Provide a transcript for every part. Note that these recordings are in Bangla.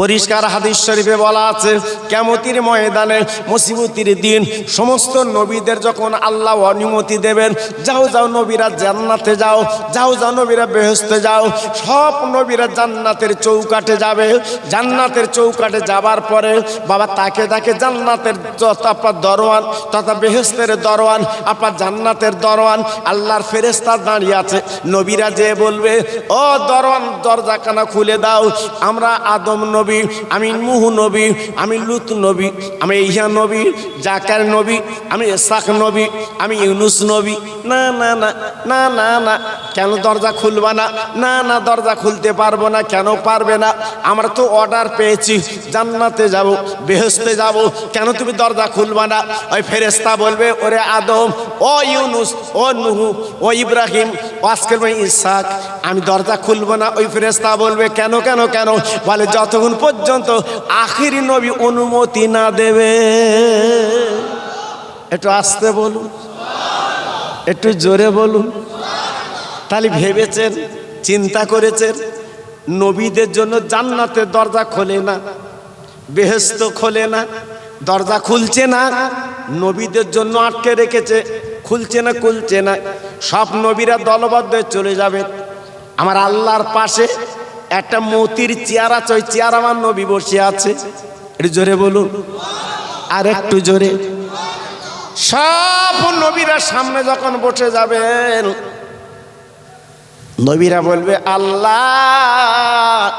পরিষ্কার হাদিস শরীফে বলা আছে, কেমতির ময়দানে মুসিবতির দিন, সমস্ত নবীদের যখন আল্লাহ অনুমতি দেবেন, যাও যাও নবীরা জান্নাতে যাও যাও যাও নবীরা বেহেস্তে যাও, সব নবীরা জান্নাতের চৌকাটে যাবে। জান্নাতের চৌকাটে যাবার পরে বাবা তাকে তাকে জান্নাতের আপনার দরওয়ান, তথা বেহেস্তের দরওয়ান, আপনার জান্নাতের দরওয়ান, আল্লাহর ফেরেস্তা দাঁড়িয়ে আছে। নবীরা যে বলবে, ও দরওয়ান, দরজাখানা খুলে দাও, আমরা আদম নবী আমি মুহু নবী, আমি লুত নবী, আমি ইহা নবী, জাকার নবী, আমি এসাক নবী, আমি ইউনুস নবী। না না না না না না, কেন দরজা খুলবা না? না না, দরজা খুলতে পারব না, কেন পারবে না? আমরা তো অর্ডার পেয়েছি, জান্নাতে যাব বেহেস্তে যাব, কেন তুমি দরজা খুলবা না? ওই ফেরেস্তা বলবে, ওরে আদম, ও ইউনুস, ও নুহু, ও ইব্রাহিম, ও আজকের ইসাক আমি দরজা খুলবো না। ওই ফেরেস্তা বলবে, কেন কেন কেন? বলে, যতক্ষণ পর্যন্ত আখিরি নবী অনুমতি না দেবে। একটু আসতে বলুন, একটু জোরে বলুন। তাহলে ভেবেছেন, চিন্তা করেছেন, নবীদের জন্য জান্নাতের দরজা খোলে না বেহেস্ত খোলে না, দরজা খুলছে না, নবীদের জন্য আটকে রেখেছে, খুলছে না খুলছে না। সব নবীরা দলবদ্ধ চলে যাবে আমার আল্লাহর পাশে একটা মতির চেয়ার ওই চেয়ার আমার নবী বসে আছে। একটু জোরে বলুন। আর একটু জোরে। সব নবীরা সামনে যখন বসে যাবেন, নবীরা বলবে, আল্লাহ,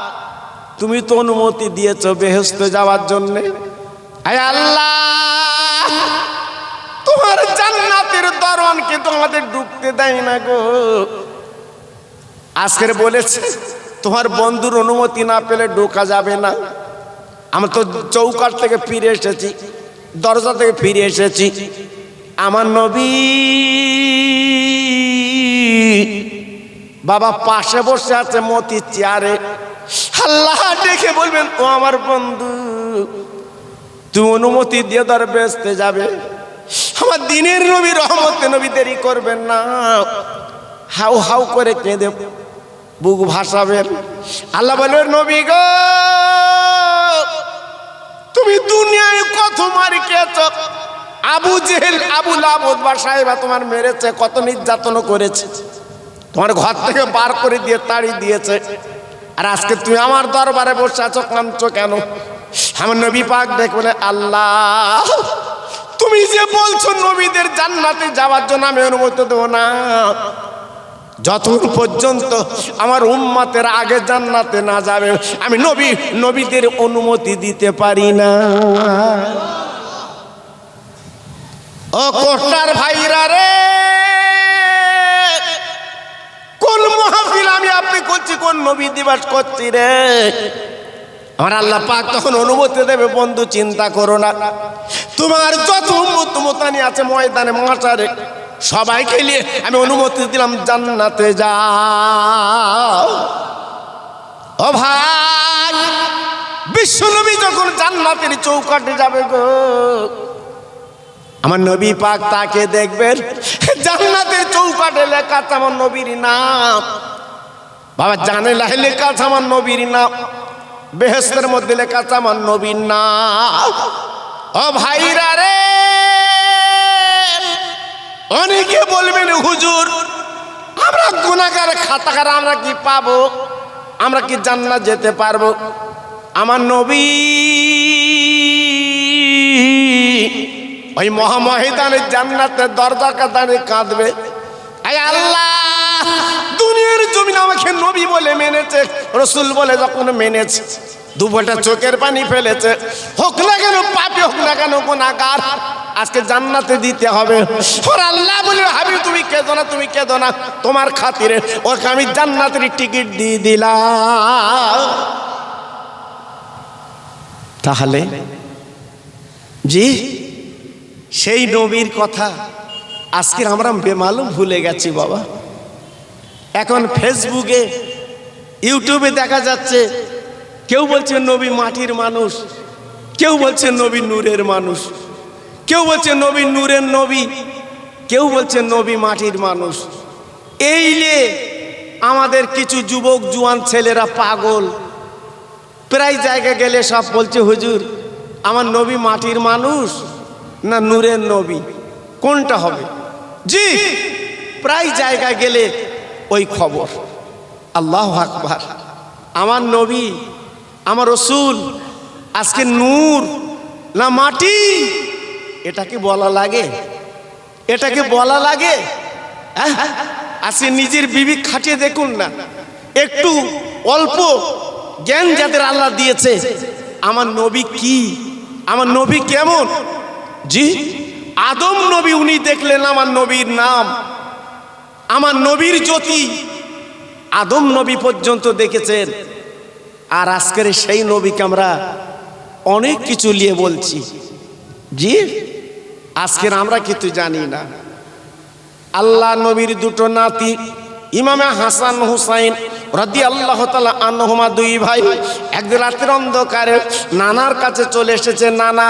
তুমি তো অনুমতি দিয়েছ বেহেস্ত যাওয়ার জন্যে। আয় আল্লাহ, তোমার জান্নাতের দরন কিন্তু আমাদের ঢুকতে দেয় না গো। আজকের বলেছে তোমার বন্ধুর অনুমতি না পেলে ঢোকা যাবে না। আমরা তো চৌকাট থেকে ফিরে এসেছি, দরজা থেকে ফিরে এসেছি। আমার নবী বাবা পাশে বসে আছে মতি চেয়ারে। আল্লাহ দেখে বলবেন, ও আমার বন্ধু তুমি অনুমতি দিয়ে ধর বেসতে যাবে। আমার দিনের নবী রহমতে নবী দেরি করবেন না। হাউ হাউ করে কেঁদে বুক ভাসাবেন আল্লাহ বলবেন নবী গো, তুমি দুনিয়ায় কত মারি খেয়েছ? আবু জেহেল, আবু লাবুদ বা সাহেবা তোমার মেরেছে, কত নির্যাতন করেছে। তোমার ঘর থেকে বার করে দিয়ে তাড়ি দিয়েছে। আর আজকে তুমি আমার দরবারে বসে আছো, কাঁদছো কেন? আমার নবী পাক দেখবে আল্লাহ, তুমি যে বলছো নবীদের জান্নাতে যাওয়ার জন্য আমি অনুমতি দেবো না। যতক্ষণ পর্যন্ত আমার উম্মাতের আগে জান্নাতে না যাবে, আমি নবী, নবীদের অনুমতি দিতে পারি না। ও কোষ্টার ভাইরা রে, কোন মহাফিল আমি আপনি করছি, কোন নবী দিবস করছি রে? আমার আল্লাহ পাক তখন অনুমতি দেবে, বন্ধু, চিন্তা করো না। তোমার যত উম্মত মোতানি আছে ময়দানে মাসারে সবাইকে নিয়ে আমি অনুমতি দিলাম জান্নাতে যাও ও ভাই, বিশ্বনবী যখন জান্নাতের চৌকাটে যাবে গো, আমার নবী পাক তাকে দেখবেন, জান্নাতের চৌকাটে লেখা আমার নবীর নাম। বাবা, জানে লেখা আমার নবীর নাম। বেহেস্তের মধ্যে লেখা আমার নবীর নাম। ও ভাইরা রে অনেকে বলবেন, হুজুর, আমরা গুণাগার খাতাকার আমরা কি পাবো? আমরা কি জান্নাত যেতে পারব? আমার নবী ওই মহামহিদানের জান্নাতের দরজা কাতারে কাঁদবে। আল্লাহ, দুনিয়ার জমিন আমাকে নবী বলে মেনেছে, রসুল বলে যখন মেনেছে দুপটা চোখের পানি ফেলেছে। হোক না কেন, পাপি হোক না কেন গুণাগার আজকে জান্নাতে দিতে হবে। ওর আল্লাহ বলে হাবি তুমি কেঁদো না, তুমি কেঁদো না। তোমার খাতিরে ওকে আমি জান্নাতের টিকিট দিয়ে দিলাম। তাহলে জি, সেই নবীর কথা আজকে আমরা বেমালুম ভুলে গেছি বাবা। এখন ফেসবুকে, ইউটিউবে দেখা যাচ্ছে, কেউ বলছে নবী মাটির মানুষ, কেউ বলছে নবী নূরের মানুষ। কেউ বলছে নবী নূরের নবী, কেউ বলছে নবী মাটির মানুষ। এই আমাদের কিছু যুবক, জুয়ান ছেলেরা পাগল। প্রায় জায়গা গেলে সব বলছে, হুজুর, আমার নবী মাটির মানুষ না নূরের নবী? কোনটা হবে? জি, প্রায় জায়গায় গেলে ওই খবর। আল্লাহ আকবার। আমার নবী, আমার রসুল, আজকে নূর না মাটি? এটা কি বলা লাগে? এটাকে বলা লাগে? হ্যাঁ? আজকে নিজের বিবি খাটিয়ে দেখুন না। একটু অল্প জ্ঞান যাদের আল্লাহ দিয়েছে আমার নবী কি? আমার নবী কেমন? জি? আদম নবী উনি দেখলেন আমার নবীর নাম। আমার নবীর জ্যোতি। আদম নবী পর্যন্ত দেখেছেন। আর আজকের সেই নবীকে আমরা অনেক কিছু নিয়ে বলছি। জি? আজকের আমরা কিন্তু জানি না। আল্লাহ নবীর দুটো নাতি ইমামে হাসান হুসাইন রদি আল্লাহ তালা আনহুমা দুই ভাই একদিন রাতের অন্ধকারে নানার কাছে চলে এসেছে, নানা,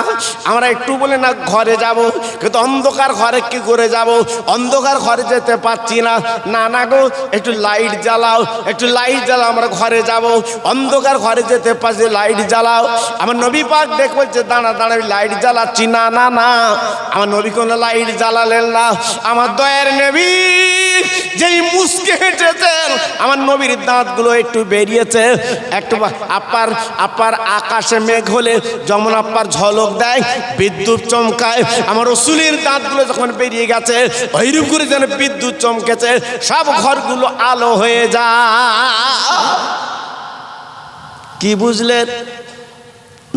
আমরা একটু বলে না ঘরে যাব? কিন্তু অন্ধকার ঘরে কি করে যাব? অন্ধকার ঘরে যেতে পারছি না। নানা গো, একটু লাইট জ্বালাও, একটু লাইট জ্বালাও, আমরা ঘরে যাব। অন্ধকার ঘরে যেতে পারছি, লাইট জ্বালাও। আমার নবী পাক দেখ বলছে দাঁড়া দাঁড়া লাইট জ্বালাচ্ছি। না না না, আমার নবী কোনো লাইট জ্বালালেন না। আমার দয়ের নবী যেই মুসকে হেঁটেছেন, আমার নবীর দাঁতগুলো একটু বেরিয়েছে। একটু আপার আপার আকাশে মেঘ হলে যেমন আপার ঝলক দেয়, বিদ্যুৎ চমকায়। আমার রসুলের দাঁতগুলো যখন বেরিয়ে গেছে, ওইরূপ করে যেন বিদ্যুৎ চমকেছে, সব ঘরগুলো আলো হয়ে যা কি বুঝলেন?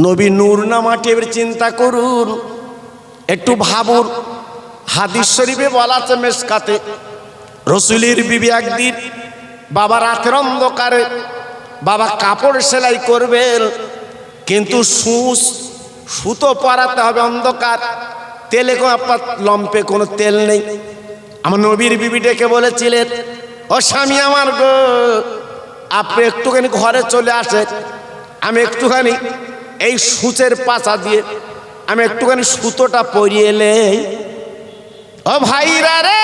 নবী নূর না মাটি, এবার চিন্তা করুন। একটু ভাবুন। হাদিস শরীফে বলা আছে মেসকাতে রসুলের বিবি একদিন, বাবা রাতের অন্ধকারে বাবা কাপড় সেলাই করবেন, কিন্তু সুস, সুতো পরাতে হবে অন্ধকার, তেলে আপনার লম্পে কোনো তেল নেই। আমার নবীর বিবি ডেকে বলেছিলেন, ও স্বামী আমার গো, আপনি একটুখানি ঘরে চলে আসেন, আমি একটুখানি এই সূচের পাচা দিয়ে, আমি একটুখানি সুতোটা পরিয়ে এলে ও ভাইরা রে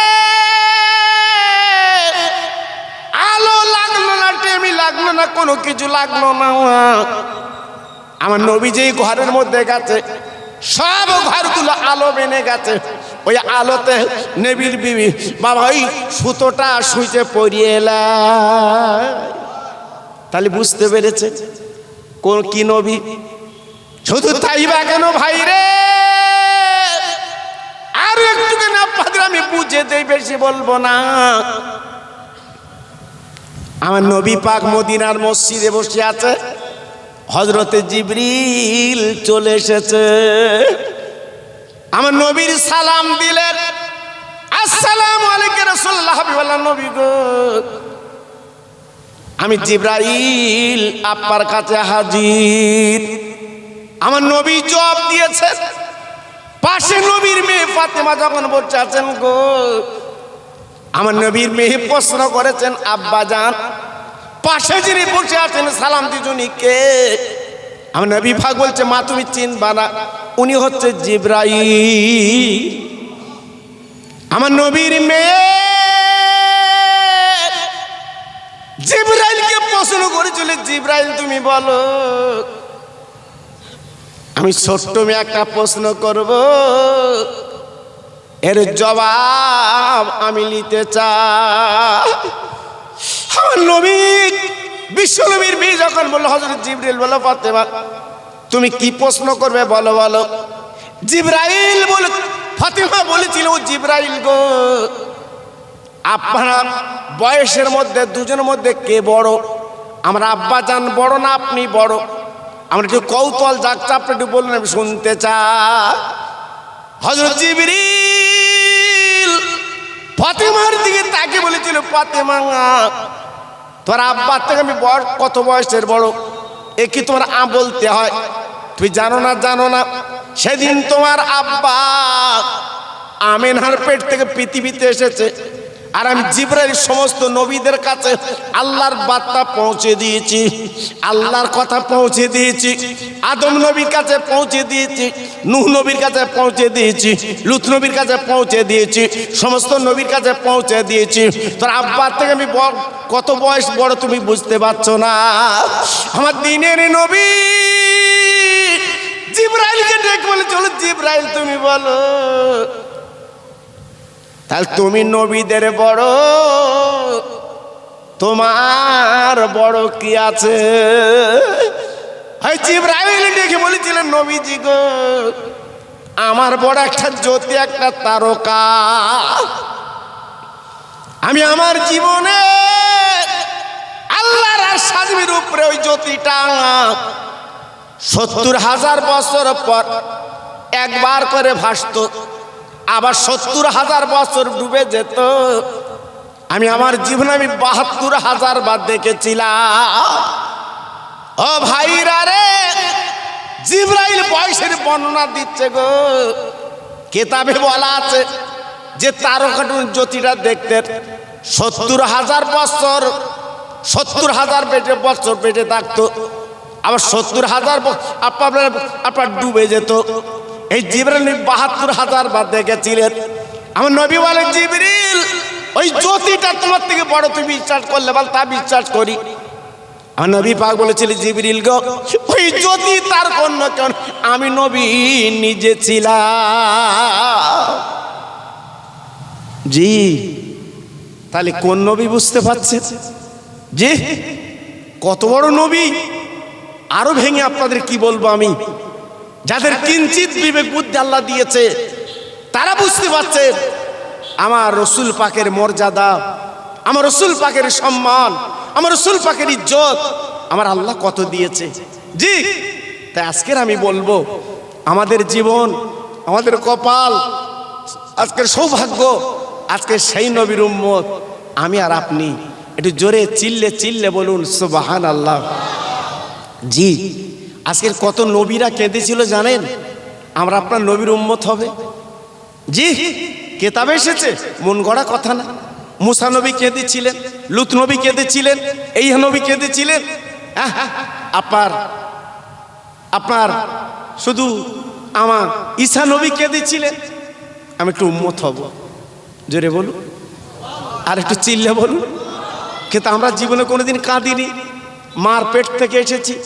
লাগল না, কোনো কিছু লাগল না। আমার নবী যেই ঘরের মধ্যে গেছে, সব ঘরগুলো আলো বেনে গেছে। ওই আলোতে নেবির বিবি, বাবা, ওই সুতোটা সুইচে পরিয়ে তাহলে বুঝতে পেরেছে কোন কি নবী। শুধু তাই বা কেন ভাই রে? আর একটু আমি বুঝে দেই, বেশি বলব না। আমার নবী পাক মদিনার মসজিদে বসে আছে। হজরতে জিবরিল চলে এসেছে। আমার নবীর সালাম দিলেন। আসসালাম আলাইকুম রাসূলুল্লাহ হাবিবাল্লাহ নবী গো। আমি জিব্রাইল আপ্পার কাছে হাজির। আমার নবী জবাব দিয়েছেন। পাশে নবীর মেয়ে ফাতেমা যখন বলছে আছেন গো আমার নবীর মেয়ে প্রশ্ন করেছেন, আব্বা যান পাশে যিনি বসে আছেন, সালাম দিজুনি কে? আমার নবী ভাগ বলছে, মা, তুমি চিনবা না, উনি হচ্ছে জিব্রাইল। আমার নবীর মেয়ে জিব্রাইলকে প্রশ্ন করেছিল, জিব্রাইল, তুমি বলো, আমি ছোট্ট মেয়ে একটা প্রশ্ন করব। এর জবাব আমি নিতে চাই। আমার নবী, বিশ্ব নবীর মেয়ে যখন বলল হজরত জিব্রাইল বলো ফাতেমা, তুমি কি প্রশ্ন করবে বলো বলো। জিব্রাইল বলে, ফাতেমা বলেছিল, ও জিব্রাইল গো, আপনার বয়সের মধ্যে, দুজনের মধ্যে কে বড়? আমরা আব্বা যান বড় না আপনি বড়? আমরা একটু কৌতল যাচ্ছে আপনি একটু বলুন, আমি শুনতে চাই। হজরত জিবরিল ফাতেমার দিকে তাকে বলেছিল, ফাতেমা, তোর আব্বার থেকে আমি বয়স, কত বয়সের বড়? এ কি তোমার আ বলতে হয় তুই জানো না জানো না। সেদিন তোমার আব্বা আমেনহার পেট থেকে পৃথিবীতে এসেছে। আর আমি জিব্রাইল সমস্ত নবীদের কাছে আল্লাহর বার্তা পৌঁছে দিয়েছি, আল্লাহর কথা পৌঁছে দিয়েছি, আদম নবীর কাছে পৌঁছে দিয়েছি, নূহ নবীর কাছে পৌঁছে দিয়েছি, লুত নবীর কাছে পৌঁছে দিয়েছি, সমস্ত নবীর কাছে পৌঁছে দিয়েছি। তোর আব্বার থেকে আমি কত বয়স বড় তুমি বুঝতে পারছ না? আমার দিনের নবী জিব্রাইলকে ডেকে বলে চলো জিব্রাইল, তুমি বলো। তাহলে তুমি নবীদের বড়, তোমার বড় কি আছে? জিব্রাইল ডেকে বলেছিলেন, নবীজি গো, আমার বড় একটা জ্যোতি, একটা তারকা। আমি আমার জীবনে আল্লাহর আর সাজমির উপরে ওই জ্যোতিটা সত্তর হাজার বছর পর একবার করে ভাসত। আবার সত্তর হাজার বছর ডুবে যেত। আমি আমার জীবনে আমি বাহাত্তর হাজার বার দেখেছিলাম। ও ভাইরা রে, জিব্রাইল বয়সের বর্ণনা দিচ্ছে গো। কেতাবে বলা আছে যে তারকাটুন জ্যোতিটা দেখতে সত্তর হাজার বছর, সত্তর হাজার পেটে বছর পেটে থাকতো। আবার সত্তর হাজার আপনার আপনার ডুবে যেত। এই জিবরাইল বাহাত্তর হাজার বার দেখেছিলেন আমার নবী বলে জিবরিল, ওই জ্যোতিটা তোমার থেকে বড়, তুমি বিশ্বাস করলে বল, তা বিশ্বাস করি। আমার নবী পাক বলেছিল, জিবরিল গো, ওই জ্যোতি তার কন্য কেন? আমি নবী নিজে ছিলাম। জি, তাহলে কোন নবী বুঝতে পারছে জি, কত বড় নবী? আরও ভেঙে আপনাদের কি বলব আমি? যাদের কিঞ্চিত বিবেক বুদ্ধি আল্লাহ দিয়েছে তারা বুঝতে পারছে আমার রসুল পাকের মর্যাদা আমার রসুল পাকের সম্মান আমার রসুল পাকের ইজ্জত আমার আল্লাহ কত দিয়েছে। জি তাই আজকের আমি বলব আমাদের জীবন আমাদের কপাল আজকের সৌভাগ্য আজকে সেই নবীর উম্মত আমি আর আপনি একটু জোরে চিল্লে চিল্লে বলুন সুবাহান আল্লাহ জি আজকের কত নবীরা কেঁদেছিল জানেন? আমরা আপনার নবীর উম্মত হবে। জি, কেতাবে এসেছে, মন গড়া কথা না। মুসা নবী কেঁদেছিলেন, লুত নবী কেঁদেছিলেন এই নবী কেঁদেছিলেন। আপনার আপনার, শুধু আমার ঈশা নবী কেঁদেছিলেন। আমি একটু উম্মত হব। জোরে বলুন। আর একটু চিল্লে বলুন। কিন্তু আমরা জীবনে কোনোদিন কাঁদিনি। মার পেট থেকে এসেছি।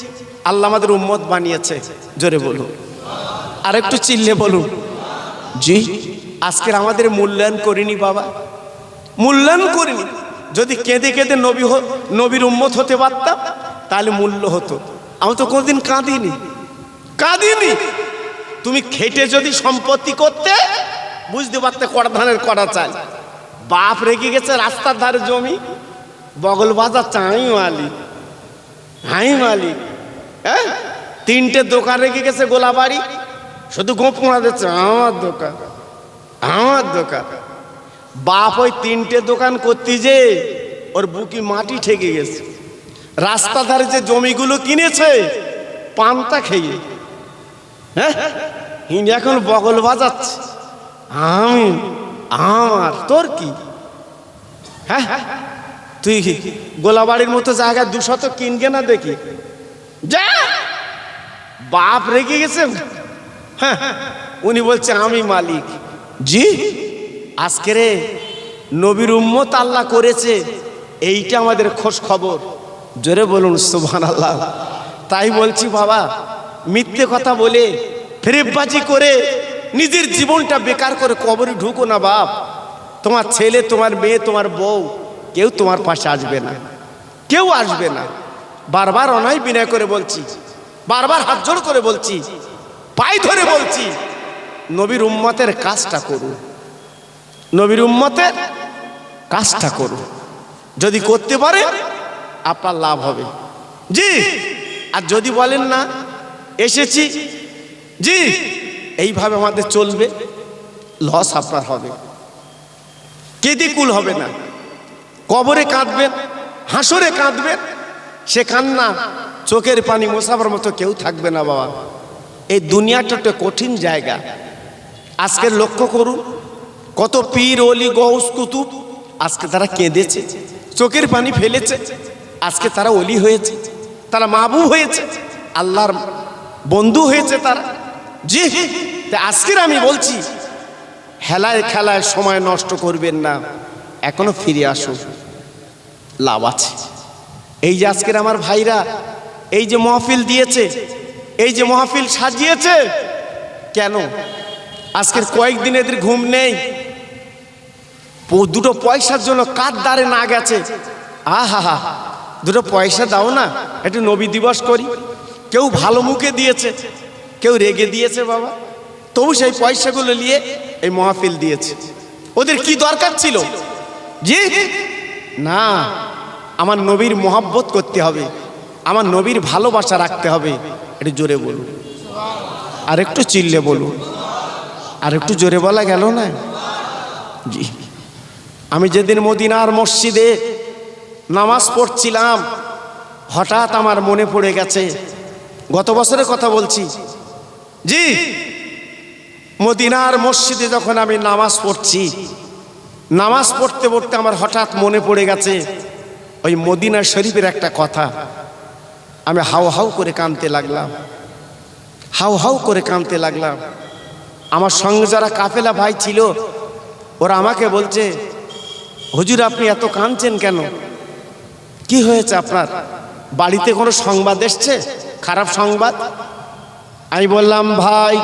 আল্লাহ আমাদের উম্মত বানিয়েছে। জোরে বলুন। আর একটু চিল্লে বলুন। জি, আজকের আমাদের মূল্যায়ন করিনি বাবা। মূল্যায়ন করিনি। যদি কেঁদে কেঁদে নবী নবীর উম্মত হতে পারতাম, তাহলে মূল্য হতো। আমি তো কোনোদিন কাঁদিনি। কাঁদিনি। তুমি খেটে যদি সম্পত্তি করতে, বুঝতে পারতে কড়া ধানের কড়া চাল। বাপ রেখে গেছে রাস্তার ধারে জমি, বগল বাজার চাই মালিক। হাই মালিক। হ্যাঁ? তিনটে দোকান রেখে গেছে গোলাবাড়ি। শুধু গোপ মারা দিচ্ছে, আমার দোকান আমার দোকান। বাপ ওই তিনটে দোকান করতে যে, ওর বুকি মাটি ঠেকে গেছে। রাস্তা ধারে যে জমিগুলো কিনেছে, পান্তা খেয়ে। হ্যাঁ? এখন বগল বাজাচ্ছে। আমি, আমার, তোর কি? হ্যাঁ? তুই গোলাবাড়ির মতো জায়গা দুশত কিনবে না দেখি? যা! বাপ রেগে গেছে। হ্যাঁ উনি বলছে, আমি মালিক। জি, আজকে রে নবীর উম্মত আল্লাহ করেছে। এইটা আমাদের খোঁজ খবর। জোরে বলুন সুবহান আল্লাহ তাই বলছি, বাবা, মিথ্যে কথা বলে ফেরেববাজি করে নিজের জীবনটা বেকার করে কবরে ঢুকো না, বাপ। তোমার ছেলে, তোমার মেয়ে, তোমার বউ, কেউ তোমার পাশে আসবে না। কেউ আসবে না। বারবার অনায় বিনয় করে বলছি, বারবার হাত জোড় করে বলছি, পাই ধরে বলছি, নবীর উম্মতের কাজটা করুন। নবীর উম্মতের কাজটা করুন। যদি করতে পারে, আপনার লাভ হবে। জি, আর যদি বলেন না, এসেছি, জি, এইভাবে আমাদের চলবে, লস আপনার হবে। কেঁদে কুল হবে না। কবরে কাঁদবেন, হাসরে কাঁদবেন সে কান্না। চোখের পানি মোসাবার মতো কেউ থাকবে না বাবা। এই দুনিয়াটা একটা কঠিন জায়গা। আজকের লক্ষ্য করুন, কত পীর অলি গৌস কুতুব আজকে তারা কেঁদেছে। চোখের পানি ফেলেছে। আজকে তারা অলি হয়েছে। তারা মাহবুব হয়েছে। আল্লাহর বন্ধু হয়েছে তারা। জি আজকের আমি বলছি, হেলায় খেলায় সময় নষ্ট করবেন না। এখনও ফিরে আসুন। লাভ আছে। এই যে আজকের আমার ভাইরা, এই যে মহফিল দিয়েছে, এই যে মহফিল সাজিয়েছে, কেন? আজকের কয়েকদিন এদের ঘুম নেই। দুটো পয়সার জন্য কার দ্বারে না গেছে? আহা হা দুটো পয়সা দাও না, একটু নবী দিবস করি। কেউ ভালো মুখে দিয়েছে, কেউ রেগে দিয়েছে বাবা। তবু সেই পয়সাগুলো নিয়ে এই মহাফিল দিয়েছে। ওদের কি দরকার ছিল? জি? না। আমার নবীর মোহাব্বত করতে হবে, আমার নবীর ভালোবাসা রাখতে হবে। একটু জোরে বলুন। আর একটু চিল্লে বলুন। আর একটু জোরে বলা গেল না? জি। আমি যেদিন মদিনার মসজিদে নামাজ পড়ছিলাম, হঠাৎ আমার মনে পড়ে গেছে, গত বছরের কথা বলছি। জি, মদিনার মসজিদে যখন আমি নামাজ পড়ছি, নামাজ পড়তে পড়তে আমার হঠাৎ মনে পড়ে গেছে ওই মদিনা শরীফের একটা কথা। আমি হাউ হাউ করে কাঁদতে লাগলাম। হাউ হাউ করে কাঁদতে লাগলাম। আমার সঙ্গে যারা কাফেলা ভাই ছিল, ওরা আমাকে বলছে, হুজুর, আপনি এত কাঁদছেন কেন? কি হয়েছে আপনার? বাড়িতে কোনো সংবাদ এসছে? খারাপ সংবাদ? আমি বললাম, ভাই,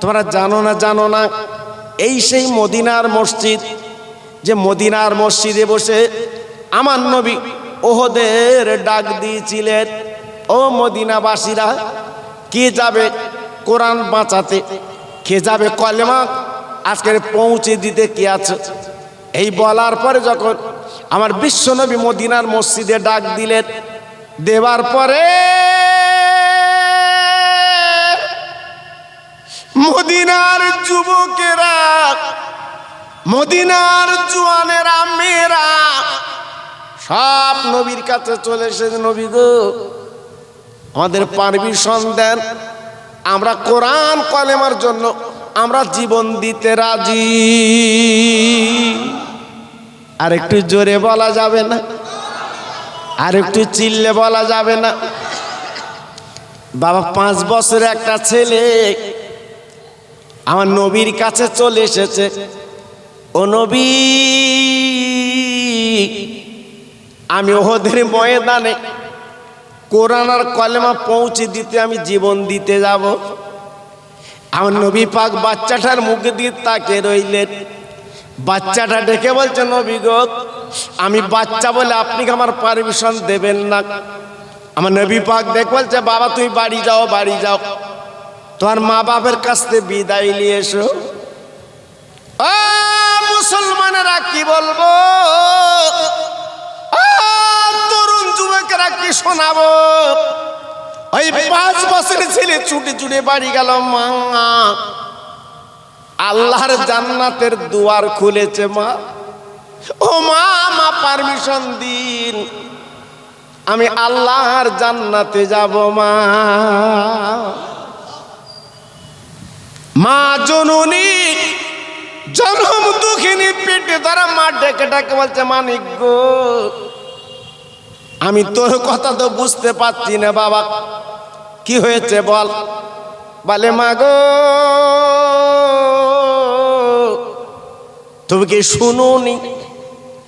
তোমরা জানো না জানো না, এই সেই মদিনার মসজিদ, যে মদিনার মসজিদে বসে আমার নবী ওহদের ডাক দিয়েছিলেন, ও মদিনাবাসীরা, কে যাবে কোরআন বাঁচাতে? কে যাবে কলেমা আজকের পৌঁছে দিতে কে আছে? এই বলার পরে যখন আমার বিশ্বনবী মদিনার মসজিদে ডাক দিলেন দেবার পরে মদিনার যুবকেরা, মদিনার জুয়ানেরা, মেয়েরা সব নবীর কাছে চলে এসেছে নবী গো আমাদের পারমিশন দেন। আমরা কোরআন কলেমার জন্য আমরা জীবন দিতে রাজি। আর একটু জোরে বলা যাবে না আর একটু চিল্লে বলা যাবে না। বাবা পাঁচ বছরের একটা ছেলে আমার নবীর কাছে চলে এসেছে। ও নবী আমি ওদের ময়দানে কোরআন আর কলেমা পৌঁছে দিতে আমি জীবন দিতে যাব। আমার নবী পাক বাচ্চাটার মুখে দিয়ে তাকে রইলেন। বাচ্চাটা ডেকে বলছে, নবী গো, আমি বাচ্চা বলে আপনি আমার পারমিশন দেবেন না। আমার নবী পাক দেখ বলছে, বাবা, তুই বাড়ি যাও বাড়ি যাও। তোমার মা বাপের কাছ থেকে বিদায় নিয়ে এসো। মুসলমানেরা, কি বলব? কি শোনাবো? ওই পাঁচ বছরের ছেলে ছুটে ছুটে বাড়ি গেল মা। আল্লাহর জান্নাতের দুয়ার খুলেছে মা। ও মা মা পারমিশন দিন। আমি আল্লাহর জান্নাতে যাব মা। মা জননী জনম দুঃখিনী পেটে ধরা মা ডেকে ডেকে বলছে মানিক গো আমি তোর কথা তো বুঝতে পারছি না, বাবা। কি হয়েছে বল? বলে, মা গো, তুমি কি শুনুনি?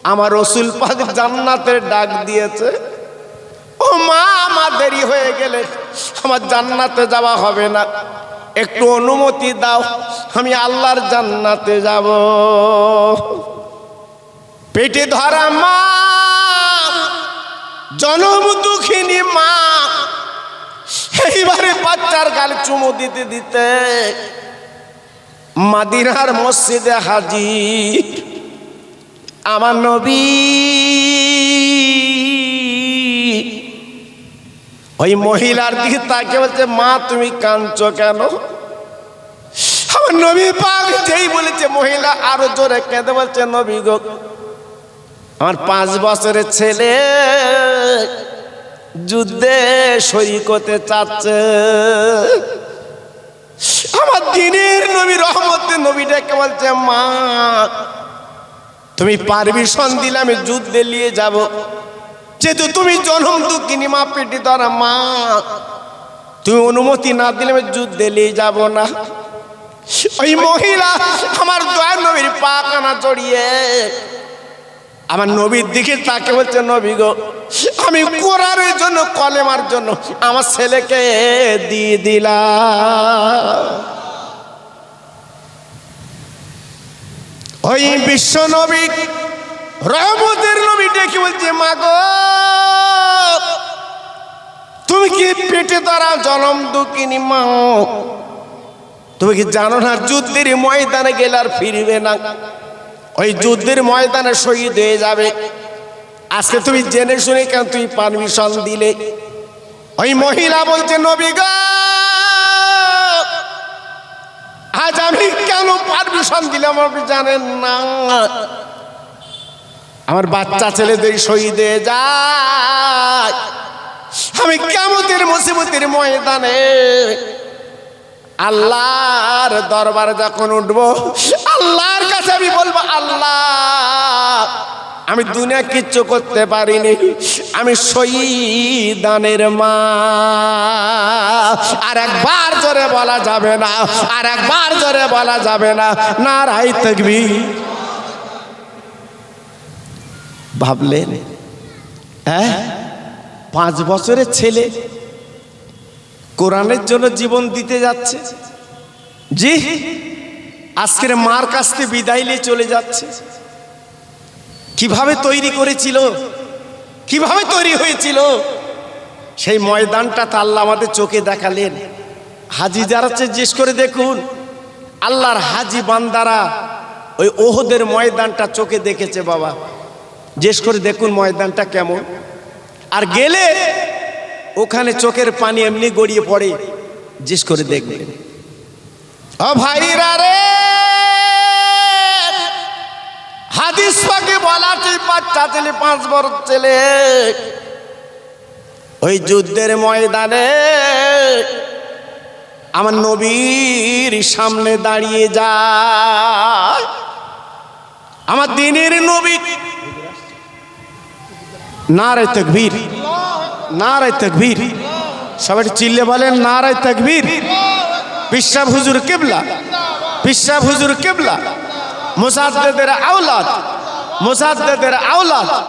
আমার রসুল পাক জান্নাতের ডাক দিয়েছে। ও মা, আমার দেরি হয়ে গেলে আমার জান্নাতে যাওয়া হবে না। একটু অনুমতি দাও, আমি আল্লাহর জান্নাতে যাব। পেটে ধরা মা জনম দুঃখিনী মা। এইবারে বাচ্চার গাল চুমু দিতে দিতে মাদিনার মসজিদে হাজির আমার নবী। ওই মহিলার দিকে তাকে বলছে, মা, তুমি কাঁদছ কেন? আমার নবী পাক যেই বলেছে, মহিলা আরও জোরে কেঁদে বলছে, নবী গো আমার পাঁচ বছরের ছেলে যুদ্ধে শরিক হতে চাচ্ছে। আমার দিনের নবী রহমতে নবী ডেকে বলছে, মা, তুমি পারমিশন দিলে আমি যুদ্ধে নিয়ে যাব। যেহেতু তুমি জনম দুঃখিনী, মা, পেটি ধরা, মা, তুমি অনুমতি না দিলে আমি যুদ্ধে নিয়ে যাব না। ওই মহিলা আমার দয়া নবীর পা কানা জড়িয়ে আমার নবীর দিকে তাকে বলছে, নবী গো, আমি কোরআনের জন্য, কলেমার জন্য আমার ছেলেকে দিয়ে দিলাম। ওই বিশ্ব নবী, রহমতের নবী ডেকে বলছে, মা গো, তুমি কি পেটে তারা জনম দুঃখিনী মা? তুমি কি জানো না যুদ্ধের ময়দানে গেলে আর ফিরবে না? ওই যুদ্ধের ময়দানে শহীদ হয়ে যাবে। আজকে তুমি জেনে শুনে কেন তুই পারমিশন দিলে? ওই মহিলা বলছে, নবী গো, আজ আমি কেন পারমিশন দিলাম আপনি জানেন না? আমার বাচ্চা ছেলেদের শহীদ হয়ে যায়। আমি কেমতের মুসিবতের ময়দানে আল্লাহর দরবার যখন উঠবো, আল্লাহর কাছে আমি বলব, আল্লাহ, আমি দুনিয়া কিচ্ছু করতে পারিনি। আমি শহীদানের মা। আর একবার জোরে বলা যাবে না, আর একবার জোরে বলা যাবে না নারাই থাকবি ভাবলেন হ্যাঁ? পাঁচ বছরের ছেলে কোরআনের জন্য জীবন দিতে যাচ্ছে। জি, আজকের মার কাছ থেকে বিদায় নিয়ে চলে যাচ্ছে। কীভাবে তৈরি করেছিল? কীভাবে তৈরি হয়েছিল? সেই ময়দানটা তো আল্লাহ আমাদের চোখে দেখালেন। হাজি যারা জিজ্ঞেস করে দেখুন, আল্লাহর হাজি বান্দারা ওই ওহদের ময়দানটা চোখে দেখেছে বাবা। জিজ্ঞেস করে দেখুন ময়দানটা কেমন। আর গেলে ওখানে চোখের পানি এমনি গড়িয়ে পড়ে। জিজ্ঞেস করে দেখবেন ও ভাইরা রে! হাদিস পাকে বলা আছে বাচ্চা ছেলে, পাঁচ বড় ছেলে। ওই যুদ্ধের ময়দানে আমার নবীর সামনে দাঁড়িয়ে যায়। আমার দিনের নবী। নারায় তকবীর। নারায় তকবীর। সবাই চিল্লে বলেন, নারায় তকবীর। বিশ্বাব হুজুর কেবলা বিশ্বাব হুজুর কেবলা। মুসাদ্দেদের আওলাদ মুসাদ্দেদের আওলাদ।